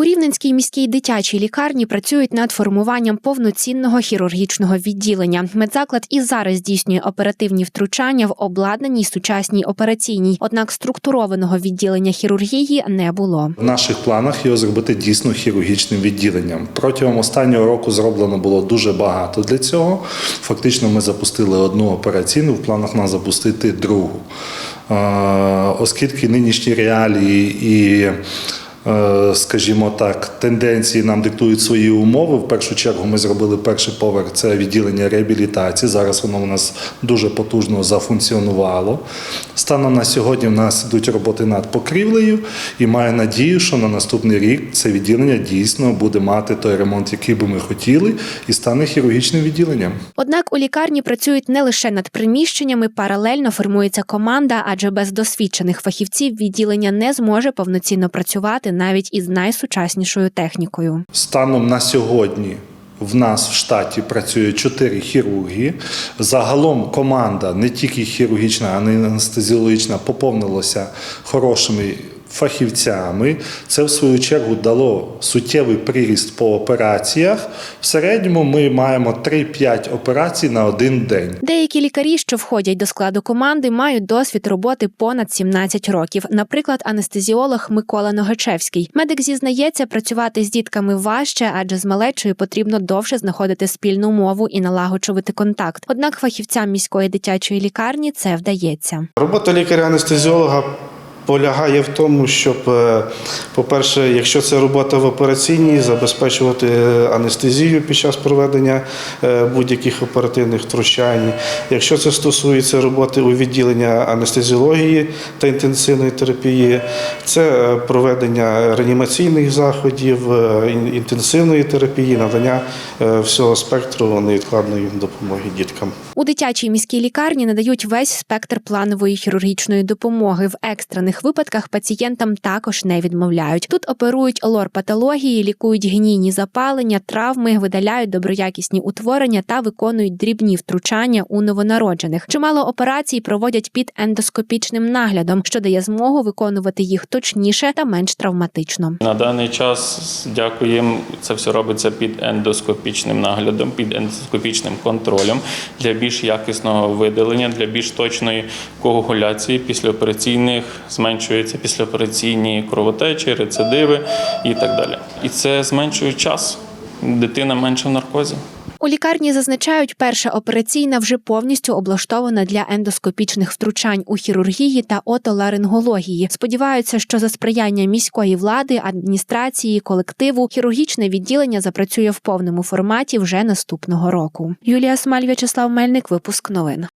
У Рівненській міській дитячій лікарні працюють над формуванням повноцінного хірургічного відділення. Медзаклад і зараз здійснює оперативні втручання в обладнаній сучасній операційній. Однак структурованого відділення хірургії не було. В наших планах його зробити дійсно хірургічним відділенням. Протягом останнього року зроблено було дуже багато для цього. Фактично, ми запустили одну операційну, в планах нас запустити другу. Е, Оскільки нинішні реалії і Скажімо так, тенденції нам диктують свої умови. В першу чергу ми зробили перший поверх це відділення реабілітації. Зараз воно у нас дуже потужно зафункціонувало. Станом на сьогодні в нас йдуть роботи над покрівлею, і маю надію, що на наступний рік це відділення дійсно буде мати той ремонт, який би ми хотіли, і стане хірургічним відділенням. Однак у лікарні працюють не лише над приміщеннями, паралельно формується команда, адже без досвідчених фахівців відділення не зможе повноцінно працювати навіть із найсучаснішою технікою. Станом на сьогодні в нас в штаті працює чотири хірурги. Загалом команда не тільки хірургічна, а й анестезіологічна поповнилася хорошими фахівцями. Це в свою чергу дало суттєвий приріст по операціях. В середньому ми маємо 3-5 операцій на один день. Деякі лікарі, що входять до складу команди, мають досвід роботи понад 17 років. Наприклад, анестезіолог Микола Ногачевський. Медик зізнається, працювати з дітками важче, адже з малечою потрібно довше знаходити спільну мову і налагоджувати контакт. Однак фахівцям міської дитячої лікарні це вдається. Робота лікаря-анестезіолога полягає в тому, щоб, е, по-перше, якщо це робота в операційній, забезпечувати анестезію під час проведення е, будь-яких оперативних втручань. Якщо це стосується роботи у відділенні анестезіології та інтенсивної терапії, це е, проведення реанімаційних заходів, е, інтенсивної терапії, надання е, всього спектру невідкладної допомоги діткам. У дитячій міській лікарні надають весь спектр планової хірургічної допомоги. В екстрених випадках пацієнтам також не відмовляють. Тут оперують лор-патології, лікують гнійні запалення, травми, видаляють доброякісні утворення та виконують дрібні втручання у новонароджених. Чимало операцій проводять під ендоскопічним наглядом, що дає змогу виконувати їх точніше та менш травматично. На даний час дякуємо. Це все робиться під ендоскопічним наглядом, під ендоскопічним контролем для більш якісного видалення, для більш точної коагуляції післяопераційних зменшуються післяопераційні кровотечі, рецидиви і так далі. І це зменшує час. Дитина менше в наркозі. У лікарні зазначають, перша операційна вже повністю облаштована для ендоскопічних втручань у хірургії та отоларингології. Сподіваються, що за сприяння міської влади, адміністрації, колективу хірургічне відділення запрацює в повному форматі вже наступного року. Юлія Смаль, В'ячеслав Мельник, випуск новин.